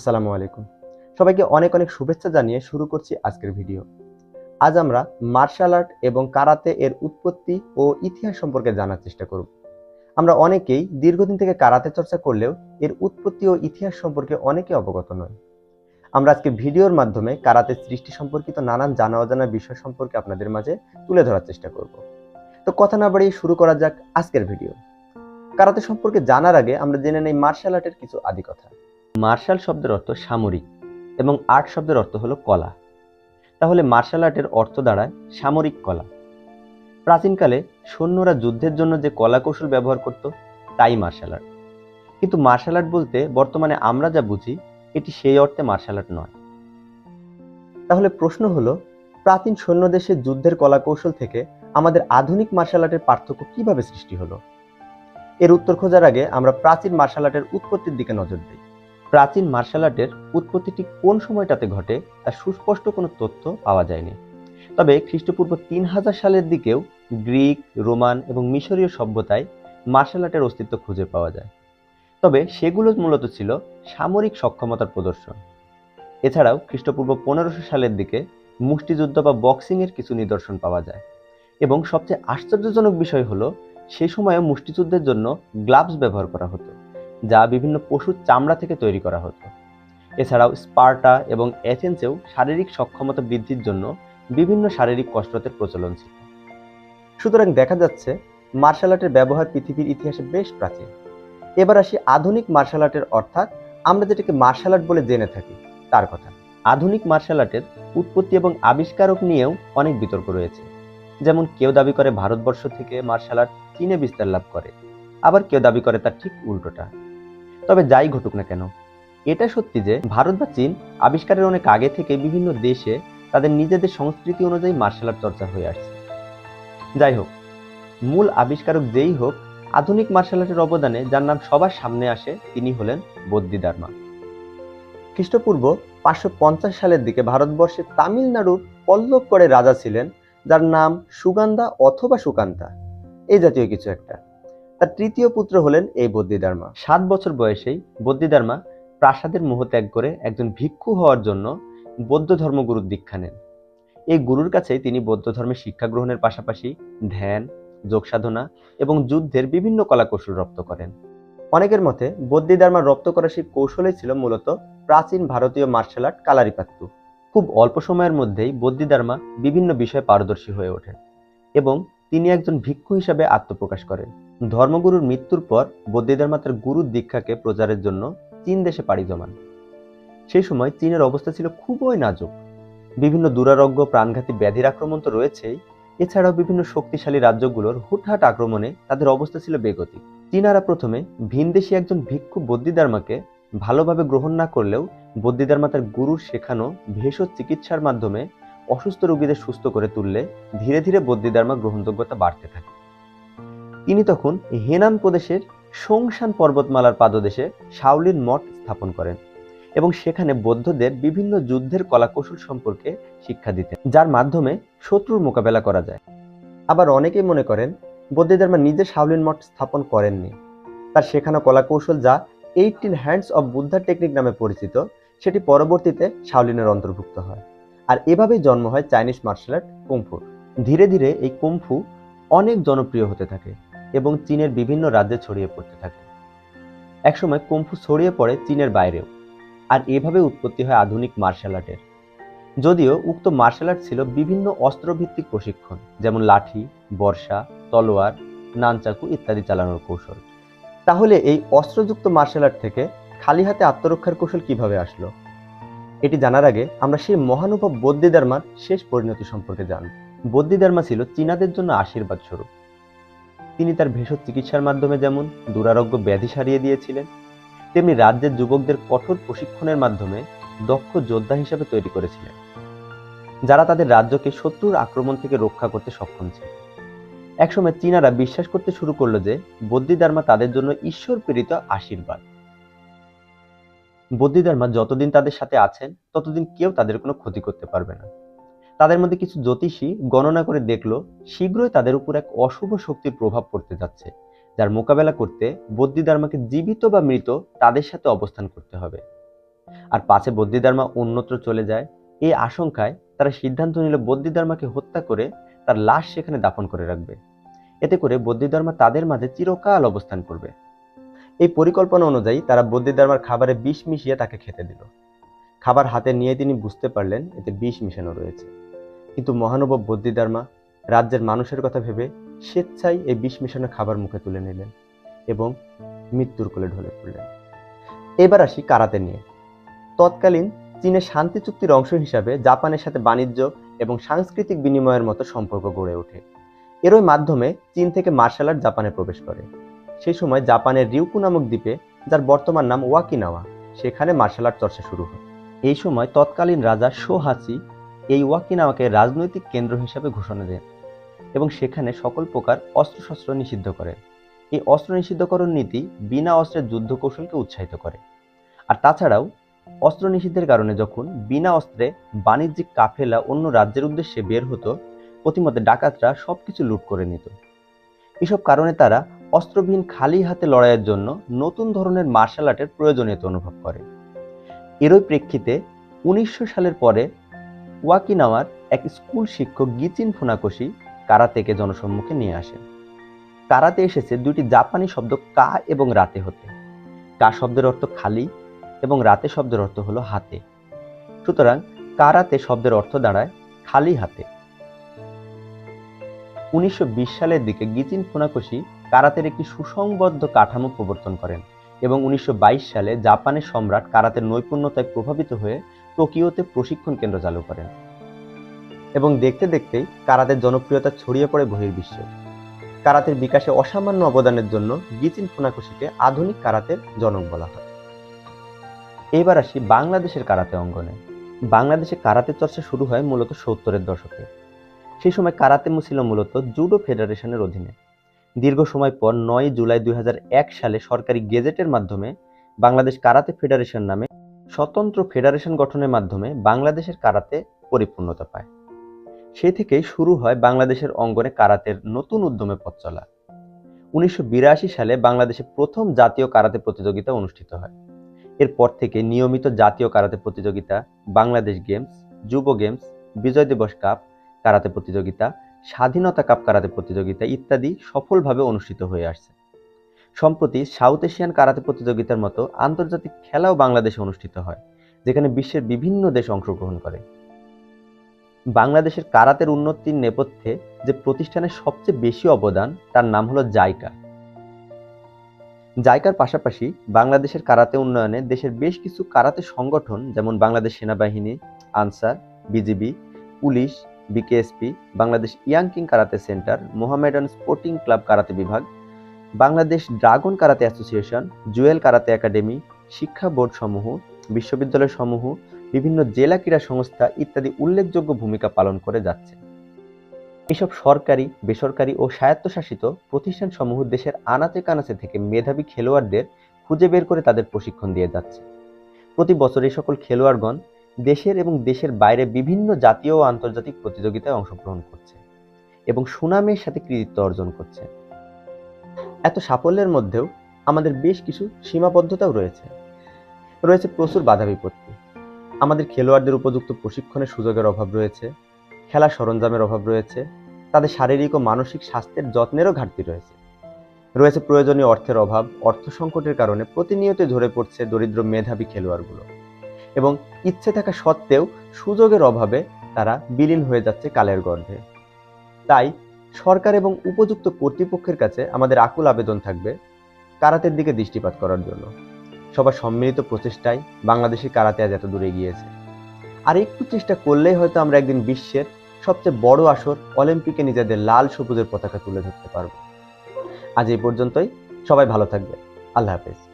আসসালামু আলাইকুম। সবাইকে অনেক অনেক শুভেচ্ছা জানিয়ে শুরু করছি আজকের ভিডিও। আজ আমরা মার্শাল আর্ট এবং কারাতে এর উৎপত্তি ও ইতিহাস সম্পর্কে জানার চেষ্টা করব। আমরা অনেকেই দীর্ঘদিন থেকে কারাতে চর্চা করলেও এর উৎপত্তি ও ইতিহাস সম্পর্কে অনেকে অবগত নয় আমরা আজকে ভিডিওর মাধ্যমে কারাতে সৃষ্টি সম্পর্কিত নানান জানা অজানা বিষয় সম্পর্কে আপনাদের মাঝে তুলে ধরার চেষ্টা করব। তো কথা না বাড়িয়ে শুরু করা যাক আজকের ভিডিও। কারাতে সম্পর্কে জানার আগে আমরা জেনে নেই মার্শাল আর্টের কিছু আদি কথা। মার্শাল শব্দের অর্থ সামরিক এবং আর্ট শব্দের অর্থ হলো কলা। তাহলে মার্শাল আর্টের অর্থ দাঁড়ায় সামরিক কলা। প্রাচীনকালে সৈন্যরা যুদ্ধের জন্য যে কলা কৌশল ব্যবহার করত, তাই মার্শাল আর্ট। কিন্তু মার্শাল আর্ট বলতে বর্তমানে আমরা যা বুঝি, এটি সেই অর্থে মার্শাল আর্ট নয়। তাহলে প্রশ্ন হলো, প্রাচীন সৈন্য দেশের যুদ্ধের কলা কৌশল থেকে আমাদের আধুনিক মার্শাল আর্টের পার্থক্য কীভাবে সৃষ্টি হলো? এর উত্তর খোঁজার আগে আমরা প্রাচীন মার্শাল আর্টের উৎপত্তির দিকে নজর দিই। প্রাচীন মার্শাল আর্টের উৎপত্তিটি কোন সময়টাতে ঘটে তার সুস্পষ্ট কোনো তথ্য পাওয়া যায়নি। তবে খ্রিস্টপূর্ব তিন হাজার সালের দিকেও গ্রিক, রোমান এবং মিশরীয় সভ্যতায় মার্শাল আর্টের অস্তিত্ব খুঁজে পাওয়া যায়। তবে সেগুলো মূলত ছিল সামরিক সক্ষমতার প্রদর্শন। এছাড়াও খ্রিস্টপূর্ব পনেরোশো সালের দিকে মুষ্টিযুদ্ধ বা বক্সিংয়ের কিছু নিদর্শন পাওয়া যায় এবং সবচেয়ে আশ্চর্যজনক বিষয় হলো সেই সময়ে মুষ্টিযুদ্ধের জন্য গ্লাভস ব্যবহার করা হতো। যা বিভিন্ন পশুর চামড়া থেকে তৈরি করা হতো। এছাড়াও স্পার্টা এবং এথেন্সেও শারীরিক সক্ষমতা বৃদ্ধির জন্য বিভিন্ন শারীরিক কসরতের প্রচলন ছিল। সুতরাং দেখা যাচ্ছে, মার্শাল আর্টের ব্যবহার পৃথিবীর ইতিহাসে বেশ প্রাচীন। এবার আসি আধুনিক মার্শাল আর্টের অর্থাৎ আমরা যেটাকে মার্শাল আর্ট বলে জেনে থাকি, তার কথা। আধুনিক মার্শাল আর্টের উৎপত্তি এবং আবিষ্কারক নিয়েও অনেক বিতর্ক রয়েছে। যেমন কেউ দাবি করে ভারতবর্ষ থেকে মার্শাল আর্ট চীনে বিস্তার লাভ করে, আবার কেউ দাবি করে তার ঠিক উল্টোটা। তবে যাই ঘটুক না কেন, এটা সত্যি যে ভারত বা চীন আবিষ্কারের অনেক আগে থেকে বিভিন্ন দেশে তাদের নিজেদের সংস্কৃতি অনুযায়ী মার্শাল আর্ট চর্চা হয়ে আসছে। যাই হোক, মূল আবিষ্কারক যেই হোক, আধুনিক মার্শাল আর্টের অবদানে যার নাম সবার সামনে আসে তিনি হলেন বদ্যিদার্মা খ্রিস্টপূর্ব পাঁচশো পঞ্চাশ সালের দিকে ভারতবর্ষের তামিলনাড়ুর পল্লবগড়ে রাজা ছিলেন, যার নাম সুগন্ধা অথবা সুকান্তা। এই জাতীয় কিছু একটা। তার তৃতীয় পুত্র হলেন এই বদ্যিদার্মা সাত বছর বয়সেই বদ্যিদার্মা প্রাসাদের মোহ ত্যাগ করে একজন ভিক্ষু হওয়ার জন্য বৌদ্ধ ধর্মগুরুর দীক্ষা নেন। এই গুরুর কাছেই তিনি বৌদ্ধ ধর্মের শিক্ষা গ্রহণের পাশাপাশি ধ্যান যোগ সাধনা এবং যুদ্ধের বিভিন্ন কলাকৌশল রপ্ত করেন। অনেকের মতে বদ্যিদার্মা রপ্ত করা সেই কৌশলই ছিল মূলত প্রাচীন ভারতীয় মার্শাল আর্ট কালারিপাত্তু। খুব অল্প সময়ের মধ্যেই বদ্যিদার্মা বিভিন্ন বিষয়ে পারদর্শী হয়ে ওঠেন এবং তিনি একজন ভিক্ষু হিসাবে আত্মপ্রকাশ করেন। ধর্মগুরুর মৃত্যুর পর বৌদ্ধধর্মা তার গুরুর দীক্ষাকে প্রচারের জন্য চীন দেশে পাড়ি জমান। সেই সময় চীনের অবস্থা ছিল খুবই নাজুক। বিভিন্ন দুরারোগ্য, প্রাণঘাতী ব্যাধির আক্রমণ তো রয়েছেই। এছাড়াও বিভিন্ন শক্তিশালী রাজ্যগুলোর হুটহাট আক্রমণে তাদের অবস্থা ছিল বেগতিক। চীনারা প্রথমে ভিনদেশী একজন ভিক্ষু বদ্যিদার্মাকে ভালোভাবে গ্রহণ না করলেও বদ্যিদার্মা তার গুরুর শেখানো ভেষজ চিকিৎসার মাধ্যমে অসুস্থ রোগীদের সুস্থ করে তুললে ধীরে ধীরে বদ্যিদার্মা গ্রহণযোগ্যতা বাড়তে থাকে। তিনি তখন হেনান প্রদেশের সংসান পর্বতমালার পাদদেশে শাওলিন মঠ স্থাপন করেন এবং সেখানে বৌদ্ধদের বিভিন্ন যুদ্ধের কলাকৌশল সম্পর্কে শিক্ষা দিতেন, যার মাধ্যমে শত্রুর মোকাবেলা করা যায়। আবার অনেকেই মনে করেন বৌদ্ধধর্মা নিজে শাওলিন মঠ স্থাপন করেননি। তার শেখানো কলাকৌশল যা eighteen hands of Buddha technique নামে পরিচিত, সেটি পরবর্তীতে শাওলিনের অন্তর্ভুক্ত হয়। আর এভাবেই জন্ম হয় চাইনিজ মার্শাল আর্ট কুমফুর ধীরে ধীরে এই কুমফু অনেক জনপ্রিয় হতে থাকে। এবং চীনের বিভিন্ন রাজ্যে ছড়িয়ে পড়তে থাকে। একসময় কুম্ফু ছড়িয়ে পড়ে চীনের বাইরেও, আর এভাবে উৎপত্তি হয় আধুনিক মার্শাল আর্টের। যদিও উক্ত মার্শাল আর্ট ছিল বিভিন্ন অস্ত্রভিত্তিক প্রশিক্ষণ, যেমন লাঠি, বর্ষা, তলোয়ার, নানচাকু ইত্যাদি চালানোর কৌশল। তাহলে এই অস্ত্রযুক্ত মার্শাল আর্ট থেকে খালি হাতে আত্মরক্ষার কৌশল কীভাবে আসলো? এটি জানার আগে আমরা সেই মহানুভব বদ্যিদার্মার শেষ পরিণতি সম্পর্কে জানব। বদ্যিদার্মা ছিল চীনাদের জন্য আশীর্বাদ স্বরূপ তিনি তার ভেষজ চিকিৎসার মাধ্যমে যেমন দুরারোগ্য ব্যাধি সারিয়ে দিয়েছিলেন, তেমনি রাজ্যের যুবকদের কঠোর প্রশিক্ষণের মাধ্যমে দক্ষ যোদ্ধা হিসেবে তৈরি করেছিলেন, যারা তাদের রাজ্যকে শত্রুর আক্রমণ থেকে রক্ষা করতে সক্ষম ছিল একসময় চীনারা বিশ্বাস করতে শুরু করল যে বদ্যিদার্মা তাদের জন্য ঈশ্বর প্রেরিত আশীর্বাদ। বদ্যিদার্মা যতদিন তাদের সাথে আছেন, ততদিন কেউ তাদের কোনো ক্ষতি করতে পারবে না। তাদের মধ্যে কিছু জ্যোতিষী গণনা করে দেখল, শীঘ্রই তাদের উপর এক অশুভ শক্তির প্রভাব পড়তে যাচ্ছে, যার মোকাবেলা করতে বদ্যিদার্মাকে জীবিত বা মৃত তাদের সাথে অবস্থান করতে হবে। আর পাছে বদ্যিদার্মা অন্যত্র চলে যায় এই আশঙ্কায় তারা সিদ্ধান্ত নিল বদ্যিদার্মাকে হত্যা করে তার লাশ সেখানে দাফন করে রাখবে। এতে করে বদ্যিধর্মা তাদের মাঝে চিরকাল অবস্থান করবে। এই পরিকল্পনা অনুযায়ী তারা বদ্যিধর্মার খাবারে বিষ মিশিয়ে তাকে খেতে দিল। খাবার হাতে নিয়ে তিনি বুঝতে পারলেন এতে বিষ মিশানো রয়েছে। কিন্তু মহানুভব বদ্যিধর্মা রাজ্যের মানুষের কথা ভেবে স্বেচ্ছায় এই বিষ মিশানো খাবার মুখে তুলে নিলেন এবং মৃত্যুর কোলে ঢলে পড়লেন। এবার আসি কারাতে নিয়ে। তৎকালীন চীনের শান্তি চুক্তির অংশ হিসাবে জাপানের সাথে বাণিজ্য এবং সাংস্কৃতিক বিনিময়ের মতো সম্পর্ক গড়ে ওঠে। এরই মাধ্যমে চীন থেকে মার্শাল আর্ট জাপানে প্রবেশ করে। সেই সময় জাপানের রিউকু নামক দ্বীপে, যার বর্তমান নাম ওয়াকিনাওয়া, সেখানে মার্শাল আর্ট চর্চা শুরু হয়। এই সময় তৎকালীন রাজা শোহাসি এই ওয়াকিনাওয়াকে রাজনৈতিক কেন্দ্র হিসাবে ঘোষণা দেন এবং সেখানে সকল প্রকার অস্ত্রশস্ত্র নিষিদ্ধ করে। এই অস্ত্র নিষিদ্ধকরণ নীতি বিনা অস্ত্রের যুদ্ধ কৌশলকে উৎসাহিত করে। আর তাছাড়াও, অস্ত্র নিষিদ্ধের কারণে যখন বিনা অস্ত্রে বাণিজ্যিক কাফেলা অন্য রাজ্যের উদ্দেশ্যে বের হতো, প্রতিমধ্যে ডাকাতরা সবকিছু লুট করে নিত। এসব কারণে তারা অস্ত্রবিহীন খালি হাতে লড়াইয়ের জন্য নতুন ধরনের মার্শাল আর্টের প্রয়োজনীয়তা অনুভব করে। এরই প্রেক্ষিতে উনিশশো সালের পরে ওয়াকিনাওয়ার এক স্কুল শিক্ষক গিচিন ফুনাকোশি কারাতেকে জনসম্মুখে নিয়ে আসেন কারাতে এসেছে দুটি জাপানি শব্দ কা এবং রাতে হতে। কা শব্দের অর্থ খালি এবং রাতে শব্দের অর্থ হলো হাতে। সুতরাং কারাতে শব্দের অর্থ দাঁড়ায় খালি হাতে। উনিশশো বিশ সালের দিকে গিচিন ফুনাকোশি কারাতের একটি সুসংবদ্ধ কাঠামো প্রবর্তন করেন এবং উনিশশো বাইশ সালে জাপানের সম্রাট কারাতের নৈপুণ্যতায় প্রভাবিত হয়ে টোকিওতে প্রশিক্ষণ কেন্দ্র চালু করেন এবং দেখতে দেখতেই কারাতের জনপ্রিয়তা ছড়িয়ে পড়ে বহির্বিশ্বে। কারাতের বিকাশে অসামান্য অবদানের জন্য গিচিন ফুনাকোশিকে আধুনিক কারাতের জনক বলা হয়। এবার আসি বাংলাদেশের কারাতে অঙ্গনে। বাংলাদেশে কারাতে চর্চা শুরু হয় মূলত সত্তরের দশকে। সেই সময় কারাতে ছিল মূলত জুডো ফেডারেশনের অধীনে। দীর্ঘ সময় পর নয় জুলাই দুই হাজার এক সালে সরকারি গেজেটের মাধ্যমে বাংলাদেশ কারাতে ফেডারেশন নামে স্বতন্ত্র ফেডারেশন গঠনের মাধ্যমে বাংলাদেশের কারাতে পরিপূর্ণতা পায়। সে থেকেই শুরু হয় বাংলাদেশের অঙ্গনে কারাতের নতুন উদ্যমে পথ চলা। উনিশশো বিরাশি সালে বাংলাদেশে প্রথম জাতীয় কারাতে প্রতিযোগিতা অনুষ্ঠিত হয়। এরপর থেকে নিয়মিত জাতীয় কারাতে প্রতিযোগিতা, বাংলাদেশ গেমস, যুব গেমস, বিজয় দিবস কাপ, কারাতে প্রতিযোগিতা, স্বাধীনতা কাপ কারাতে প্রতিযোগিতা ইত্যাদি সফলভাবে অনুষ্ঠিত হয়ে আসছে। সম্প্রতি সাউথ এশিয়ান কারাতে প্রতিযোগিতার মতো আন্তর্জাতিক খেলাও বাংলাদেশে অনুষ্ঠিত হয়, যেখানে বিশ্বের বিভিন্ন দেশ অংশগ্রহণ করে। বাংলাদেশের কারাতের উন্নতির নেপথ্যে যে প্রতিষ্ঠানের সবচেয়ে বেশি অবদান, তার নাম হলো জাইকা। জাইকার পাশাপাশি বাংলাদেশের কারাতে উন্নয়নে দেশের বেশ কিছু কারাতে সংগঠন, যেমন বাংলাদেশ সেনাবাহিনী, Ansar, BGB, police, BKSP, Bangladesh ইয়াংকিং karate centre, Mohammedan sporting club karate বিভাগ Bangladesh dragon karate association, Jewel karate academy, শিক্ষা বোর্ড সমূহ, বিশ্ববিদ্যালয় সমূহ, বিভিন্ন জেলা ক্রীড়া সংস্থা ইত্যাদি উল্লেখযোগ্য ভূমিকা পালন করে যাচ্ছে। এসব সরকারি, বেসরকারি ও স্বায়ত্তশাসিত প্রতিষ্ঠানসমূহ দেশের আনাচে কানাচে থেকে মেধাবী খেলোয়াড়দের খুঁজে বের করে তাদের প্রশিক্ষণ দিয়ে যাচ্ছে। প্রতি বছর এই সকল খেলোয়াড়গণ দেশের এবং দেশের বাইরে বিভিন্ন জাতীয় ও আন্তর্জাতিক প্রতিযোগিতায় অংশগ্রহণ করছে এবং সুনামের সাথে কৃতিত্ব অর্জন করছে। এত সাফল্যের মধ্যেও আমাদের বেশ কিছু সীমাবদ্ধতাও রয়েছে। রয়েছে প্রচুর বাধা বিপত্তি। আমাদের খেলোয়াড়দের উপযুক্ত প্রশিক্ষণের সুযোগের অভাব রয়েছে খেলা সরঞ্জামের অভাব রয়েছে, তাদের শারীরিক ও মানসিক স্বাস্থ্যের যত্নেরও ঘাটতি রয়েছে। রয়েছে প্রয়োজনীয় অর্থের অভাব, অর্থ সংকটের কারণে প্রতিনিয়ত ঝরে পড়ছে দরিদ্র মেধাবী খেলোয়াড়গুলো। এবং ইচ্ছে থাকা সত্ত্বেও সুযোগের অভাবে তারা বিলীন হয়ে যাচ্ছে কালের গর্ভে। তাই সরকার এবং উপযুক্ত কর্তৃপক্ষের কাছে আমাদের আকুল আবেদন থাকবে কারাতের দিকে দৃষ্টিপাত করার জন্য। সবার সম্মিলিত প্রচেষ্টায় বাংলাদেশের কারাতে আজ এত দূরে গিয়েছে আর একটু চেষ্টা করলেই হয়তো আমরা একদিন বিশ্বের সবচেয়ে বড় আসর অলিম্পিকে নিজেদের লাল সবুজের পতাকা তুলে ধরতে পারব। আজ এই পর্যন্তই। সবাই ভালো থাকবে আল্লাহ হাফেজ।